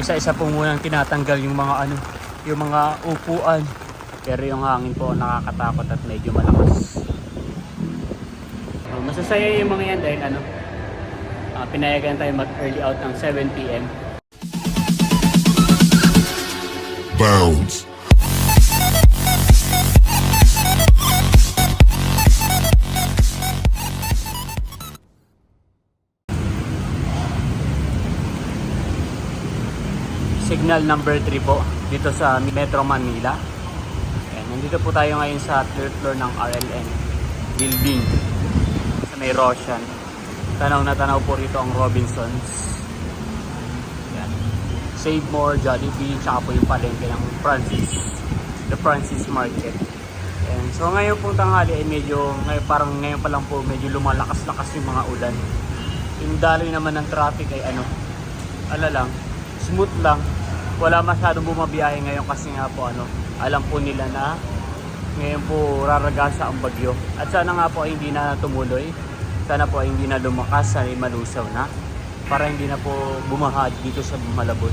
isa-isa po munang tinatanggal yung mga ano, yung mga upuan. Pero yung hangin po nakakatakot at medyo malakas. So, masasaya yung mga yan dahil ano, ah, pinayagan tayo mag early out ng 7 p.m. Bounds. Signal number 3 po dito sa Metro Manila. Ayan, nandito po tayo ngayon sa third floor ng RLN building sa may Roshan. Tanaw na tanaw po rito ang Robinsons. Ayan. Save More, Jollibee, tsaka po yung palengke ng Francis. The Francis Market. Ayan. So ngayon pong tanghali ay medyo, ngayon, parang ngayon pa lang po medyo lumalakas-lakas yung mga ulan. Yung daloy naman ng traffic ay ano, ala lang, smooth lang. Wala masyadong bumabiyahe ngayon kasi nga po ano, alam po nila na ngayon po raragasa ang bagyo. At sana nga po hindi na tumuloy. Sana po hindi na lumakas, sana malusaw na. Para hindi na po bumahad dito sa Malabon.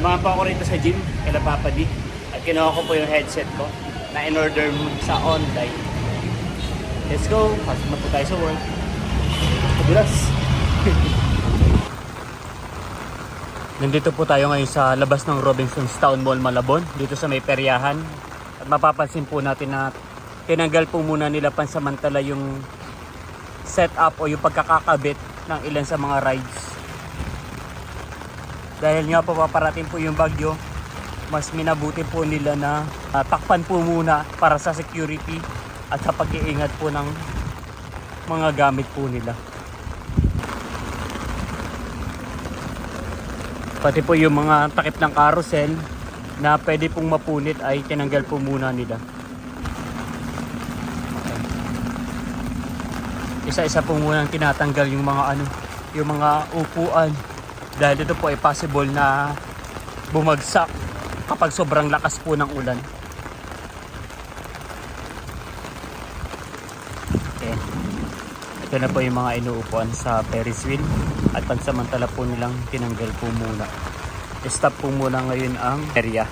Lumama po ako rito sa gym, kala Papa D. At kinuha ko po yung headset ko na in-order sa online. Let's go! Pasok na po tayo sa work. Madulas! Nandito po tayo ngayon sa labas ng Robinson's Town Mall Malabon, dito sa may peryahan. At mapapansin po natin na tinanggal po muna nila pansamantala yung setup o yung pagkakakabit ng ilan sa mga rides. Dahil nga po paparating po yung bagyo, mas minabuti po nila na ah, takpan po muna para sa security at sa pag-iingat po ng mga gamit po nila. Pati po yung mga takip ng carousel na pwede pong mapunit ay tinanggal po muna nila. Isa-isa po muna tinatanggal yung mga ano, yung mga upuan dahil ito po ay possible na bumagsak kapag sobrang lakas po ng ulan. Okay. Ito na po yung mga inuupuan sa Ferris wheel at pansamantala po nilang tinanggal po muna. Stop po muna ngayon ang area.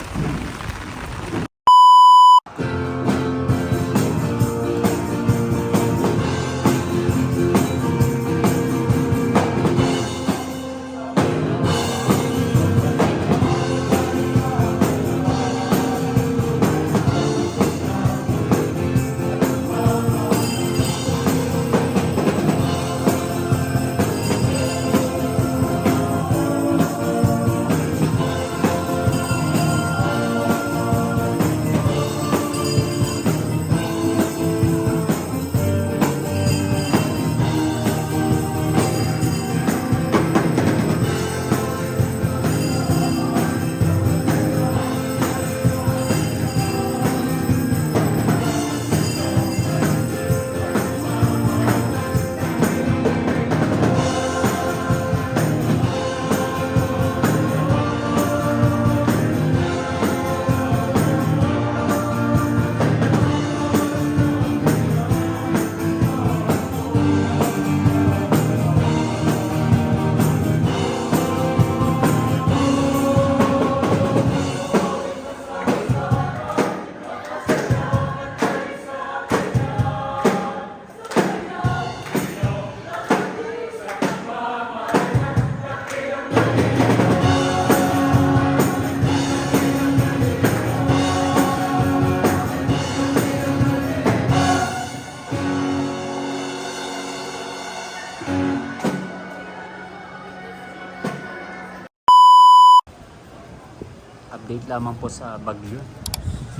Update lamang po sa Bagyo.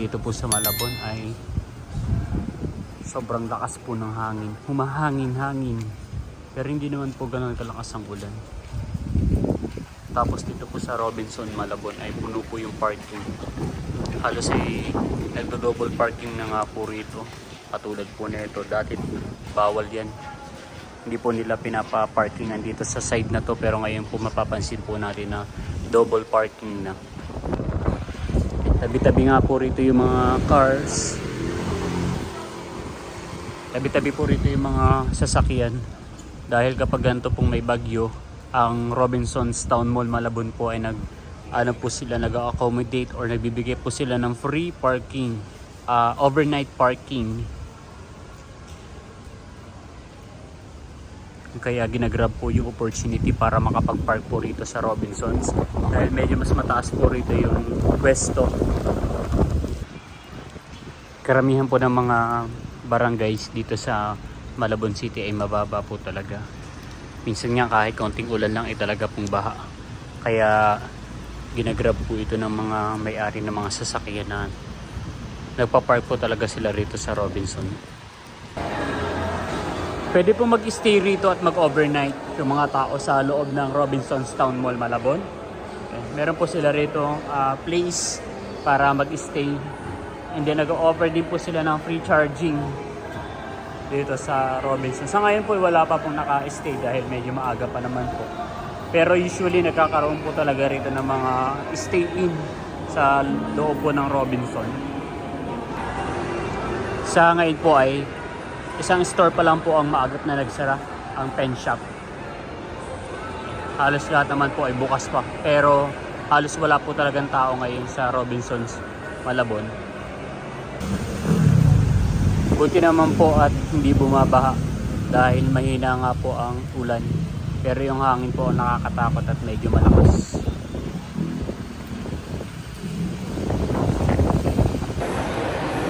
Dito po sa Malabon ay sobrang lakas po ng hangin. Humahangin-hangin. Pero hindi naman po ganun kalakas ang ulan. Tapos dito po sa Robinson, Malabon ay puno po yung parking. Halos ay nagdo-double parking na nga po rito. Katulad po nito. Dati bawal yan. Hindi po nila pinapa-parkingan dito sa side na to. Pero ngayon po mapapansin po natin na double parking na. Tabi-tabi nga po rito yung mga cars. Tabi-tabi po rito yung mga sasakyan. Dahil kapag ganito pong may bagyo, ang Robinson's Town Mall Malabon po ay nag ano po sila nag-accommodate or nagbibigay po sila ng free parking, ah, overnight parking. Kaya ginagrab po yung opportunity para makapag-park po rito sa Robinsons dahil medyo mas mataas po rito yung pwesto. Karamihan po ng mga barangays dito sa Malabon City ay mababa po talaga. Minsan nga kahit kaunting ulan lang ay talaga pong baha. Kaya ginagrab po ito ng mga may-ari ng mga sasakyan na nagpa-park po talaga sila rito sa Robinson. Pwede po mag-stay rito at mag-overnight yung mga tao sa loob ng Robinson's Town Mall Malabon. Okay. Meron po sila rito ah, place para mag-stay. And then nag-offer din po sila ng free charging dito sa Robinson. Sa ngayon po wala pa pong naka-stay dahil medyo maaga pa naman po. Pero usually nagkakaroon po talaga rito ng mga stay-in sa loob po ng Robinson. Sa ngayon po ay isang store pa lang po ang maagat na nagsara, ang pen shop. Halos lahat naman po ay bukas pa. Pero halos wala po talagang tao ngayon sa Robinsons Malabon. Buti naman po at hindi bumabaha dahil mahina nga po ang ulan. Pero yung hangin po nakakatakot at medyo malakas.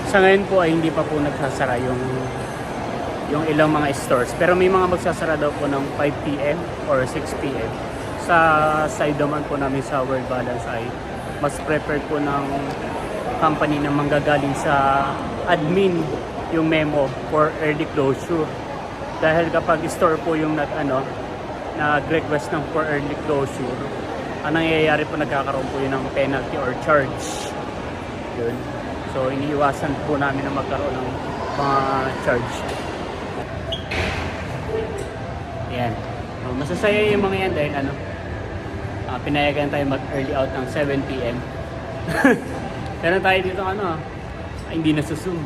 Sa ngayon po ay hindi pa po nagsasara yung yung ilang mga stores. Pero may mga magsasara daw po ng 5 p.m. or 6 p.m. Sa side naman po namin sa World Balance ay mas prepared po ng company na manggagaling sa admin yung memo for early closure. Dahil kapag store po yung nag ano, nag-request ng for early closure, ang nangyayari po nagkakaroon po yun ng penalty or charge. Yun. So iniiwasan po namin na magkaroon ng mga charge. Yan. So, masasaya yung mga yan dahil ano, ah, pinayagan tayo mag early out ng 7 p.m. Pero tayo dito ano, ah, hindi nasusum.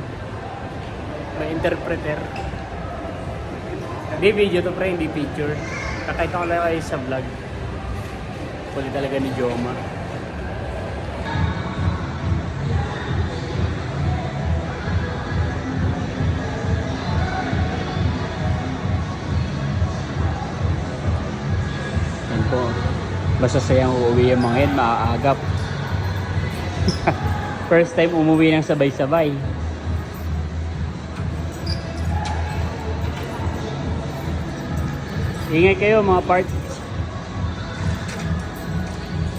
May interpreter. Hindi video to pre, hindi picture. Kakita ko lang kayo sa vlog. Kulit talaga ni Joma. Yan po. Basta sayang uuwi yung mga yan, maaagap. First time umuwi ng sabay-sabay. Ingay kayo mga parts.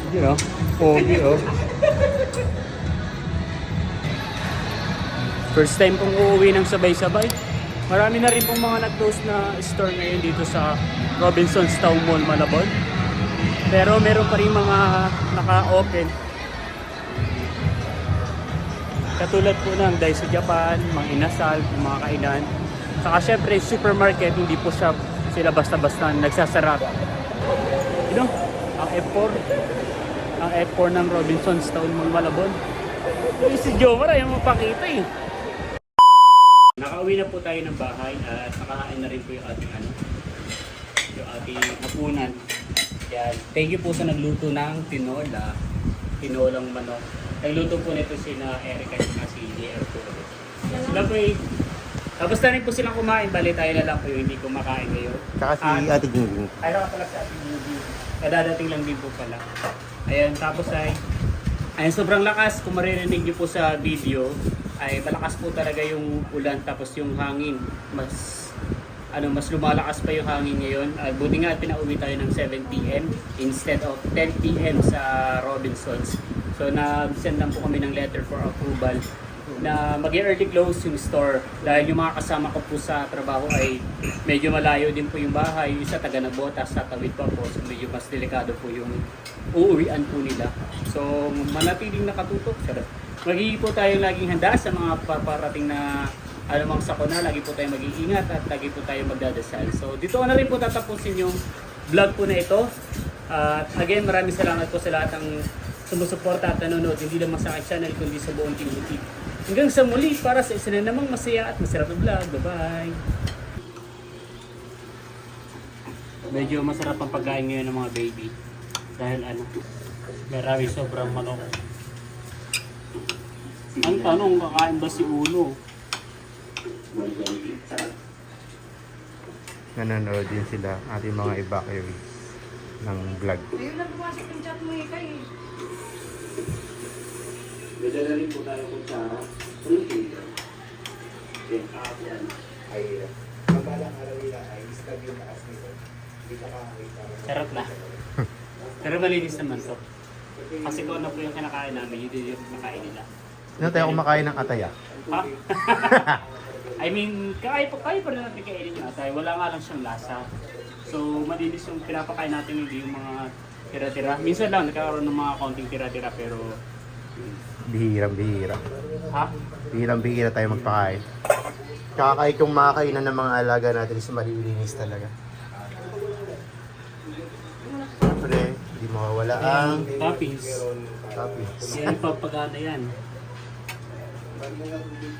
You know, pogi oh. First time pong uuwi ng sabay-sabay. Marami na rin pong mga nag-close na store ngayon dito sa Robinson's Town Mall, Malabon. Pero meron pa rin mga naka-open. Katulad po ng Daiso Japan, mga inasal, mga kainan. Saka syempre, supermarket, hindi po siya sila basta-basta nagsasara. You know, ang F4, ang F4 ng Robinson's Town Mall, Malabon. Yung si Jomar, ayaw mapakita eh. Nakauwi na po tayo ng bahay at nakahain na rin po yung ating ano, yung ating hapunan. Yan. Thank you po sa nagluto ng tinola. Tinolang manok. Nagluto po nito si na Erica at si JR po. Sila po eh. Tapos na rin po silang kumain. Bali tayo na lang po yung hindi kumakain ngayon. Tsaka si Ah, Ate Gingging. ay, ako pala sa ating movie. Kadadating lang din po pala. Ayan, tapos ay, ayan, sobrang lakas. Kung maririnig niyo po sa video, ay malakas po talaga yung ulan tapos yung hangin. Mas, ano, mas lumalakas pa yung hangin ngayon. Ay, buti nga pinauwi tayo ng 7 p.m. instead of 10 p.m. sa Robinsons. So, nag-send lang po kami ng letter for approval na mag early close yung store. Dahil yung mga kasama ko po sa trabaho ay medyo malayo din po yung bahay. Yung isa taga Nabotas sa tawid pa po. So medyo mas delikado po yung uuwian po nila. So manatiling nakatutok. Sarap. Magiging po tayo laging handa sa mga paparating na anumang sakuna. Lagi po tayo mag-iingat at lagi po tayo magdadasal. So dito na rin po tatapusin yung vlog po na ito. At again maraming salamat po sa lahat ng sumusuporta at nanonood. Hindi lang sa aking channel kundi sa buong Team. Boutique. Hanggang sa muli para sa isa na namang masaya at masarap na vlog. Bye-bye! Medyo masarap ang pagkain ngayon ng mga baby. Dahil ano, marami sobrang manok. Ang tanong, kakain ba si Uno? Nanonood din sila ating mga evacuees ng vlog. Ayun lang pumasok yung chat mo eh kayo. Dadala rin po tayo kung sa ay mabalang araw nila ay stab yung taas nito. Hindi ka makakita. Sarap na. Pero malinis naman to. Kasi kung ano po yung kinakain namin, yun din yung kinakain nila. Ano tayo kumakain ng ataya? Ha? I mean, kaya pa, kaya pa rin natin kainin yung atay. Wala nga lang siyang lasa. So, malinis yung pinapakain natin, hindi yung mga tira-tira. Minsan lang, nagkakaroon ng mga konting tira-tira, pero... Bihirang bihira. Ha? Bihirang bihira tayo magpakain. Tsaka kahit yung makakainan ng mga alaga natin is malilinis talaga. Siyempre, hindi mawawala ang Toppings. toppings. Yan, papagana yan.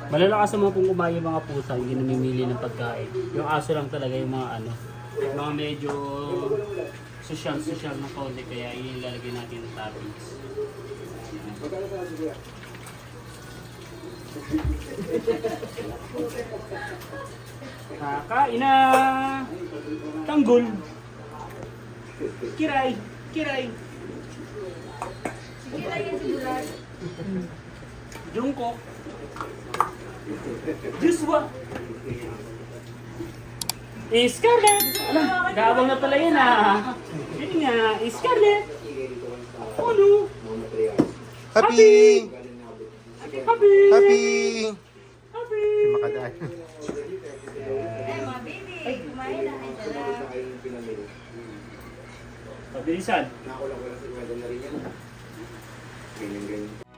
Malalakas naman kung kumain yung mga pusa, hindi namimili ng pagkain. Yung aso lang talaga yung mga ano, yung mga medyo social-social na konti, kaya ilalagay natin ng toppings. Kakain na! Tanggol! Kiray! Kiray! Lang yan si Bulan. Jungkook. Joshua. Scarlett! Alam, gabang na pala yan ah. Yun nga, Scarlett. Ano? Happy! Happy! Happy! Happy! Happy! Makadaan. Eh, mga baby, kumain na kayo dala. Ah. Pabilisan. Nakula ko lang sa mga dala rin yan. Ganyan, ganyan.